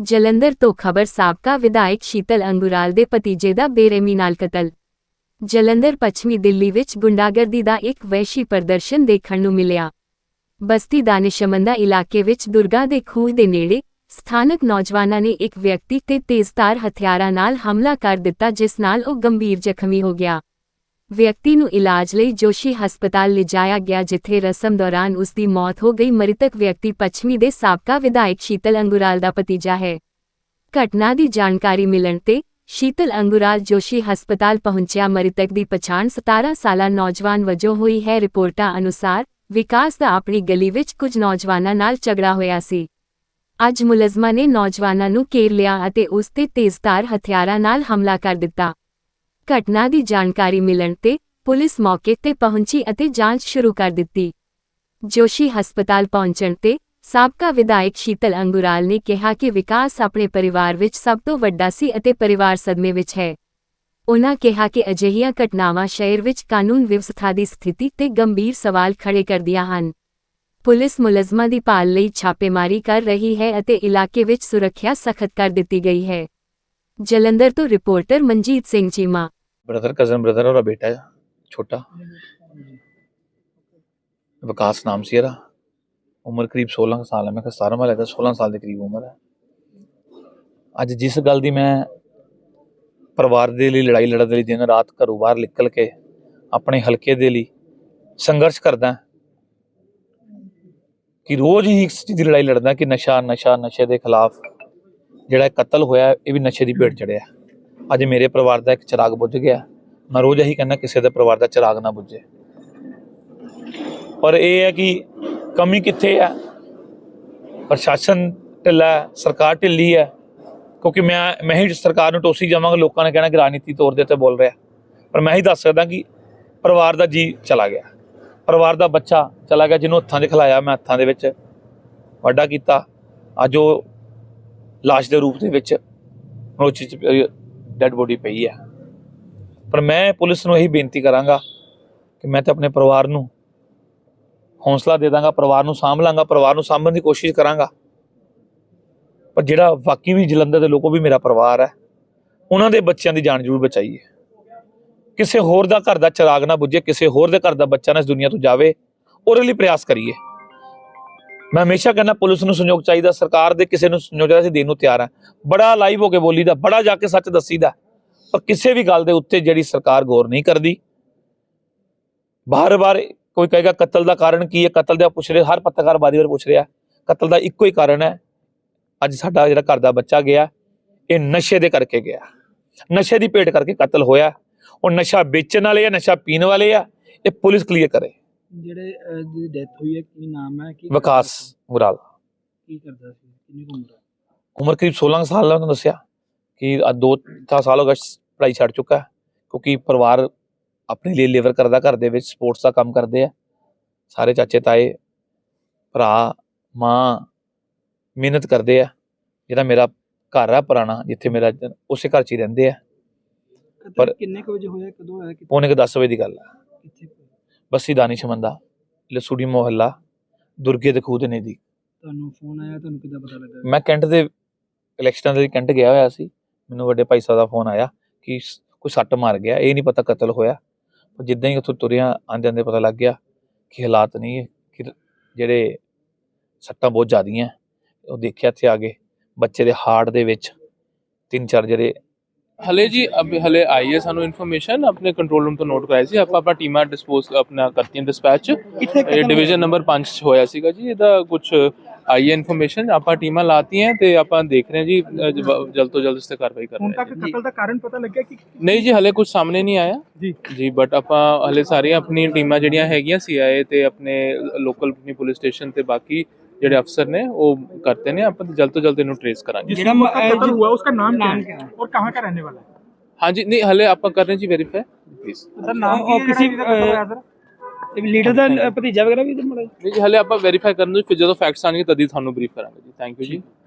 ਜਲੰਧਰ ਤੋਂ ਖਬਰ ਸਾਬਕਾ ਵਿਧਾਇਕ ਸ਼ੀਤਲ ਅੰਗੁਰਾਲ ਦੇ ਭਤੀਜੇ ਦਾ ਬੇਰਹਿਮੀ ਨਾਲ ਕਤਲ। ਜਲੰਧਰ ਪੱਛਮੀ ਦਿੱਲੀ ਵਿੱਚ ਗੁੰਡਾਗਰਦੀ ਦਾ ਇੱਕ ਵੈਸ਼ੀ ਪ੍ਰਦਰਸ਼ਨ ਦੇਖਣ ਨੂੰ ਮਿਲਿਆ। ਬਸਤੀ ਦਾਨਿਸ਼ਮੰਦਾ ਇਲਾਕੇ ਵਿੱਚ ਦੁਰਗਾ ਦੇ ਖੂਹ ਦੇ ਨੇੜੇ ਸਥਾਨਕ ਨੌਜਵਾਨਾਂ ਨੇ ਇੱਕ ਵਿਅਕਤੀ ਤੇ ਤੇਜ਼ਧਾਰ ਹਥਿਆਰਾਂ ਨਾਲ ਹਮਲਾ ਕਰ ਦਿੱਤਾ, ਜਿਸ ਨਾਲ ਉਹ ਗੰਭੀਰ ਜ਼ਖਮੀ ਹੋ ਗਿਆ। ਵਿਅਕਤੀ ਨੂੰ ਇਲਾਜ ਲਈ ਜੋਸ਼ੀ ਹਸਪਤਾਲ ਲਿਜਾਇਆ ਗਿਆ ਜਿੱਥੇ ਰਸਮ ਦੌਰਾਨ ਉਸ ਦੀ ਮੌਤ ਹੋ ਗਈ। ਮ੍ਰਿਤਕ ਵਿਅਕਤੀ ਪੱਛਮੀ ਦੇ ਸਾਬਕਾ ਵਿਧਾਇਕ ਸ਼ੀਤਲ ਅੰਗੁਰਾਲ ਦਾ ਭਤੀਜਾ ਹੈ। ਘਟਨਾ ਦੀ ਜਾਣਕਾਰੀ ਮਿਲਣ ਤੇ ਸ਼ੀਤਲ ਅੰਗੁਰਾਲ ਜੋਸ਼ੀ ਹਸਪਤਾਲ ਪਹੁੰਚਿਆ। ਮ੍ਰਿਤਕ ਦੀ ਪਛਾਣ 17 ਸਾਲਾ ਨੌਜਵਾਨ ਵਜੋਂ ਹੋਈ ਹੈ। ਰਿਪੋਰਟਾਂ ਅਨੁਸਾਰ ਵਿਕਾਸ ਦਾ ਆਪਣੀ ਗਲੀ ਵਿੱਚ ਕੁਝ ਨੌਜਵਾਨਾਂ ਨਾਲ ਝਗੜਾ ਹੋਇਆ ਸੀ। ਅੱਜ ਮੁਲਜ਼ਮਾਂ ਨੇ ਨੌਜਵਾਨਾਂ ਨੂੰ ਘੇਰ ਲਿਆ ਅਤੇ ਉਸ ਤੇ ਤੇਜ਼ਧਾਰ ਹਥਿਆਰਾਂ ਨਾਲ ਹਮਲਾ ਕਰ ਦਿੱਤਾ। ਘਟਨਾ ਦੀ ਜਾਣਕਾਰੀ ਮਿਲਣ ਤੇ ਪੁਲਿਸ ਮੌਕੇ ਤੇ ਪਹੁੰਚੀ ਅਤੇ ਜਾਂਚ ਸ਼ੁਰੂ ਕਰ ਦਿੱਤੀ। ਜੋਸ਼ੀ ਹਸਪਤਾਲ ਪਹੁੰਚਣ ਤੇ ਸਾਬਕਾ ਵਿਧਾਇਕ ਸ਼ੀਤਲ ਅੰਗੁਰਾਲ ਨੇ ਕਿਹਾ ਕਿ ਵਿਕਾਸ ਆਪਣੇ ਪਰਿਵਾਰ ਵਿੱਚ ਸਭ ਤੋਂ ਵੱਡਾ ਸੀ ਅਤੇ ਪਰਿਵਾਰ ਸਦਮੇ ਵਿੱਚ ਹੈ। ਉਨ੍ਹਾਂ ਕਿਹਾ ਕਿ ਅਜਿਹੀਆਂ ਘਟਨਾਵਾਂ ਸ਼ਹਿਰ ਵਿੱਚ ਕਾਨੂੰਨ ਵਿਵਸਥਾ ਦੀ ਸਥਿਤੀ ਤੇ ਗੰਭੀਰ ਸਵਾਲ ਖੜੇ ਕਰਦੀਆਂ ਹਨ। ਪੁਲਿਸ ਮੁਲਜ਼ਮਾਂ ਦੀ ਭਾਲ ਲਈ ਛਾਪੇਮਾਰੀ ਕਰ ਰਹੀ ਹੈ ਅਤੇ ਇਲਾਕੇ ਵਿੱਚ ਸੁਰੱਖਿਆ ਸਖਤ ਕਰ ਦਿੱਤੀ ਗਈ ਹੈ। ਜਲੰਧਰ ਤੋਂ reporter Manjit Singh Cheema brother cousin brother और बेटा है छोटा विकास नाम ਸੀ ਇਹਦਾ ਉਮਰ ਕਰੀਬ 16 ਕੁ ਸਾਲ ਹੈ ਮੈਂ ਕਿਹਾ 17 ਵਾਲਾ ਹੈ 16 ਸਾਲ ਦੇ ਕਰੀਬ ਉਮਰ ਹੈ ਅੱਜ ਜਿਸ ਗੱਲ ਦੀ ਮੈਂ ਪਰਿਵਾਰ ਦੇ ਲਈ ਲੜਾਈ ਲੜਨ ਦੇ ਲਈ ਦਿਨ ਰਾਤ ਘਰੋਂ ਬਾਹਰ ਨਿਕਲ ਕੇ ਆਪਣੇ ਹਲਕੇ ਦੇ ਲਈ ਸੰਘਰਸ਼ ਕਰਦਾ ਕਿ ਰੋਜ਼ ਹੀ ਇਸ ਚੀਜ਼ ਦੀ ਲੜਾਈ ਲੜਦਾ ਕਿ ਨਸ਼ਾ ਨਸ਼ਾ ਨਸ਼ੇ ਦੇ ਖਿਲਾਫ ਜਿਹੜਾ ਇਹ ਕਤਲ ਹੋਇਆ ਇਹ ਵੀ ਨਸ਼ੇ ਦੀ ਭੇਟ ਚੜਿਆ ਅੱਜ ਮੇਰੇ ਪਰਿਵਾਰ ਦਾ ਇੱਕ ਚਿਰਾਗ ਬੁੱਝ ਗਿਆ। ਮੈਂ ਰੋਜ਼ ਇਹੀ ਕਹਿੰਦਾ ਕਿਸੇ ਦੇ ਪਰਿਵਾਰ ਦਾ ਚਿਰਾਗ ਨਾ ਬੁੱਝੇ। ਪਰ ਇਹ ਹੈ ਕਿ ਕਮੀ ਕਿੱਥੇ ਹੈ? ਪ੍ਰਸ਼ਾਸਨ ਢਿੱਲਾ ਸਰਕਾਰ ਢਿੱਲੀ ਹੈ। ਕਿਉਂਕਿ ਮੈਂ ਮੈਂ ਹੀ ਸਰਕਾਰ ਨੂੰ ਟੋਸੀ ਜਾਵਾਂਗਾ, ਲੋਕਾਂ ਨੇ ਕਹਿਣਾ ਕਿ ਰਾਜਨੀਤੀ ਤੌਰ ਦੇ ਉੱਤੇ ਬੋਲ ਰਿਹਾ। ਪਰ ਮੈਂ ਹੀ ਦੱਸ ਸਕਦਾ ਕਿ ਪਰਿਵਾਰ ਦਾ ਜੀ ਚਲਾ ਗਿਆ। ਪਰਿਵਾਰ ਦਾ ਬੱਚਾ ਚਲਾ ਗਿਆ, ਜਿਹਨੂੰ ਹੱਥਾਂ 'ਚ ਖਿਲਾਇਆ ਮੈਂ, ਹੱਥਾਂ ਦੇ ਵਿੱਚ ਵੱਡਾ ਕੀਤਾ। ਅੱਜ ਉਹ ਲਾਸ਼ ਦੇ ਰੂਪ ਦੇ ਵਿੱਚ ਮਨੋਚੀ ਚ ਡੈੱਡ ਬੋਡੀ ਪਈ ਹੈ ਪਰ ਮੈਂ ਪੁਲਿਸ ਨੂੰ ਇਹੀ ਬੇਨਤੀ ਕਰਾਂਗਾ ਕਿ ਮੈਂ ਤਾਂ ਆਪਣੇ ਪਰਿਵਾਰ ਨੂੰ ਹੌਸਲਾ ਦੇ ਦਾਂਗਾ, ਪਰਿਵਾਰ ਨੂੰ ਸਾਂਭ ਲਾਂਗਾ, ਪਰਿਵਾਰ ਨੂੰ ਸਾਂਭਣ ਦੀ ਕੋਸ਼ਿਸ਼ ਕਰਾਂਗਾ। ਪਰ ਜਿਹੜਾ ਵਾਕਈ ਵੀ ਜਲੰਧਰ ਦੇ ਲੋਕੋ ਵੀ ਮੇਰਾ ਪਰਿਵਾਰ ਹੈ, ਉਹਨਾਂ ਦੇ ਬੱਚਿਆਂ ਦੀ ਜਾਨ ਜ਼ਰੂਰ ਬਚਾਈਏ। ਕਿਸੇ ਹੋਰ ਦਾ ਘਰ ਦਾ ਚਿਰਾਗ ਨਾ ਬੁੱਝੇ, ਕਿਸੇ ਹੋਰ ਦੇ ਘਰ ਦਾ ਬੱਚਾ ਨਾ ਇਸ ਦੁਨੀਆ ਤੋਂ ਜਾਵੇ, ਉਹਦੇ ਲਈ ਪ੍ਰਯਾਸ ਕਰੀਏ। ਮੈਂ ਹਮੇਸ਼ਾ ਕਹਿੰਦਾ ਪੁਲਿਸ ਨੂੰ ਸਹਿਯੋਗ ਚਾਹੀਦਾ, ਸਰਕਾਰ ਦੇ ਕਿਸੇ ਨੂੰ ਸਹਿਯੋਗ ਚਾਹੀਦਾ, ਅਸੀਂ ਦੇਣ ਨੂੰ ਤਿਆਰ ਹਾਂ। ਬੜਾ ਲਾਈਵ ਹੋ ਕੇ ਬੋਲੀਦਾ, ਬੜਾ ਜਾ ਕੇ ਸੱਚ ਦੱਸੀਦਾ। ਪਰ ਕਿਸੇ ਵੀ ਗੱਲ ਦੇ ਉੱਤੇ ਜਿਹੜੀ ਸਰਕਾਰ ਗੌਰ ਨਹੀਂ ਕਰਦੀ, ਬਾਰ-ਬਾਰ ਕੋਈ ਕਹੇਗਾ, ਕਤਲ ਦਾ ਕਾਰਨ ਕੀ ਹੈ? ਕਤਲ ਦਾ ਪੁੱਛ ਰਿਹਾ, ਹਰ ਪੱਤਰਕਾਰ ਬਾਰੀ ਵਾਰ ਪੁੱਛ ਰਿਹਾ, ਕਤਲ ਦਾ ਇੱਕੋ ਹੀ ਕਾਰਨ ਹੈ, ਅੱਜ ਸਾਡਾ ਜਿਹੜਾ ਘਰ ਦਾ ਬੱਚਾ ਗਿਆ, ਇਹ ਨਸ਼ੇ ਦੇ ਕਰਕੇ ਗਿਆ। ਨਸ਼ੇ ਦੀ ਭੇਟ ਕਰਕੇ ਕਤਲ ਹੋਇਆ। ਉਹ ਨਸ਼ਾ ਵੇਚਣ ਵਾਲੇ ਆ, ਨਸ਼ਾ ਪੀਣ ਵਾਲੇ ਆ, ਇਹ ਪੁਲਿਸ ਕਲੀਅਰ ਕਰੇ। ਜਿਹੜੇ ਅਹ, ਜਿਹਦੀ ਡੈਥ ਹੋਈ ਹੈ ਕੀ ਨਾਮ ਹੈ ਕੀ ਵਿਕਾਸ ਮੁਰਾਲ ਕੀ ਕਰਦਾ ਸੀ? ਕਿੰਨੀ ਕੁ ਉਮਰ ਹੈ? ਉਮਰ ਕਰੀਬ 16 ਸਾਲ ਦਾ ਉਹਨਾਂ ਦੱਸਿਆ ਕਿ ਆ ਦੋ ਤਾਂ ਸਾਲ ਹੋ ਗਏ ਪੜ੍ਹਾਈ ਛੱਡ ਚੁੱਕਾ ਹੈ ਕਿਉਂਕਿ ਪਰਿਵਾਰ ਆਪਣੇ ਲਈ ਲੇਬਰ ਕਰਦਾ ਘਰ ਦੇ ਵਿੱਚ ਸਪੋਰਟਸ ਦਾ ਕੰਮ ਕਰਦੇ ਆ। ਸਾਰੇ ਚਾਚੇ ਤਾਏ ਭਰਾ ਮਾਂ ਮਿਹਨਤ ਕਰਦੇ ਆ। ਜਿਹੜਾ ਮੇਰਾ ਘਰ ਆ ਪੁਰਾਣਾ ਜਿੱਥੇ ਮੇਰਾ ਜਨ- ਉਸੇ ਘਰ 'ਚ ਹੀ ਰਹਿੰਦੇ ਆ। ਕਤਲ ਪਰ- ਕਿੰਨੇ ਕੁ ਵਜੇ ਹੋਇਆ ਕਦੋਂ ਹੋਇਆ ਕਿੱਥੇ ਪੌਣੇ ਕੁ 10 ਵਜੇ ਦੀ ਗੱਲ ਆ ਕਿੱਥੇ? ਬੱਸੀ ਦਾਨਿਸ਼ਮੰਦਾ ਲਸੂੜੀ ਮੁਹੱਲਾ ਦੁਰਗੇ ਦੇ ਖੂਹ ਦੇ ਨਜ਼ਦੀਕ। ਤੁਹਾਨੂੰ ਫੋਨ ਆਇਆ ਤੁਹਾਨੂੰ ਕਿੱਦਾਂ ਪਤਾ ਲੱਗਾ? ਮੈਂ ਕੈਂਟ ਦੇ ਇਲੈਕਸ਼ਨਾਂ ਦੇ ਕੈਂਟ ਗਿਆ ਹੋਇਆ ਸੀ। ਮੈਨੂੰ ਵੱਡੇ ਭਾਈ ਸਾਹਿਬ ਦਾ ਫੋਨ ਆਇਆ ਕਿ ਕੋਈ ਸੱਟ ਮਾਰ ਗਿਆ ਇਹ ਨਹੀਂ ਪਤਾ ਕਤਲ ਹੋਇਆ। ਪਰ ਜਿੱਦਾਂ ਹੀ ਉੱਥੋਂ ਤੁਰਿਆ ਆਂਦੇ ਆਂਦੇ ਪਤਾ ਲੱਗ ਗਿਆ ਕਿ ਹਾਲਾਤ ਨਹੀਂ ਕਿ ਜਿਹੜੇ ਸੱਟਾਂ ਬਹੁਤ ਜ਼ਿਆਦੀਆਂ ਉਹ ਦੇਖਿਆ ਇੱਥੇ ਆ ਕੇ ਬੱਚੇ ਦੇ ਹਾਰਟ ਦੇ ਵਿੱਚ ਤਿੰਨ ਚਾਰ ਜਿਹੜੇ ਹਲੇ ਜੀ ਅਬ ਹਲੇ ਆਈ ਹੈ ਸਾਨੂੰ ਇਨਫੋਰਮੇਸ਼ਨ ਆਪਣੇ ਕੰਟਰੋਲ ਰੂਮ ਤੋਂ ਨੋਟ ਕਰਾਈ ਸੀ। ਆਪਾਂ ਆਪਣਾ ਟੀਮਾਂ ਡਿਸਪੋਜ਼ ਆਪਣਾ ਕਰਤੀਆਂ ਡਿਸਪੈਚ ਇਹ ਡਿਵੀਜ਼ਨ ਨੰਬਰ 5 ਚ ਹੋਇਆ ਸੀਗਾ ਜੀ ਇਹਦਾ ਕੁਝ ਆਈ ਹੈ ਇਨਫੋਰਮੇਸ਼ਨ ਆਪਾਂ ਟੀਮਾਂ ਲਾਤੀਆਂ ਤੇ ਆਪਾਂ ਦੇਖ ਰਹੇ ਹਾਂ ਜੀ ਜਲਦ ਤੋਂ ਜਲਦ ਇਸ ਤੇ ਕਾਰਵਾਈ ਕਰ ਹੁਣ ਰਹੇ ਹਾਂ ਤੱਕ ਜੀ। ਕਤਲ ਦਾ ਕਾਰਨ ਪਤਾ ਲੱਗਿਆ ਕਿ ਨਹੀਂ ਜੀ ਹਲੇ ਕੁਝ ਸਾਹਮਣੇ ਨਹੀਂ ਆਇਆ। ਜੀ। ਜੀ ਬਟ ਆਪਾਂ ਹਲੇ ਸਾਰੀਆਂ ਆਪਣੀ ਟੀਮਾਂ ਜਿਹੜੀਆਂ ਹੈਗੀਆਂ ਸੀਆਈਏ ਤੇ ਆਪਣੇ ਲੋਕਲ ਪੁਲਿਸ ਸਟੇਸ਼ਨ ਤੇ ਬਾਕੀ ਜਿਹੜੇ ਅਫਸਰ ਨੇ ਉਹ ਕਰਤੇ ਨੇ ਆਪਾਂ ਜਲਦ ਤੋਂ ਜਲਦ ਇਹਨੂੰ ਟ੍ਰੇਸ ਕਰਾਂਗੇ ਜਿਹੜਾ कत्ल हुआ उसका नाम क्या है और कहाँ का रहने वाला है ਹਾਂਜੀ ਨਹੀਂ ਹਲੇ ਆਪਾਂ ਕਰ ਰਹੇ ਹਾਂ ਜੀ ਵੈਰੀਫਾਈ ਪਲੀਜ਼ सर नाम और किसी ਲੀਡਰ ਦਾ ਭਤੀਜਾ ਵਗੈਰਾ ਵੀ ਇਧਰ ਮੜਾ ਨਹੀਂ ਜੀ ਹਲੇ ਆਪਾਂ ਵੈਰੀਫਾਈ ਕਰਨ ਨੂੰ ਫਿਰ ਜਦੋਂ ਫੈਕਟਸ ਆਣਗੇ ਤਦ ਹੀ ਤੁਹਾਨੂੰ ਬਰੀਫ ਕਰਾਂਗੇ ਜੀ ਥੈਂਕ ਯੂ ਜੀ ਹਾਂਜੀ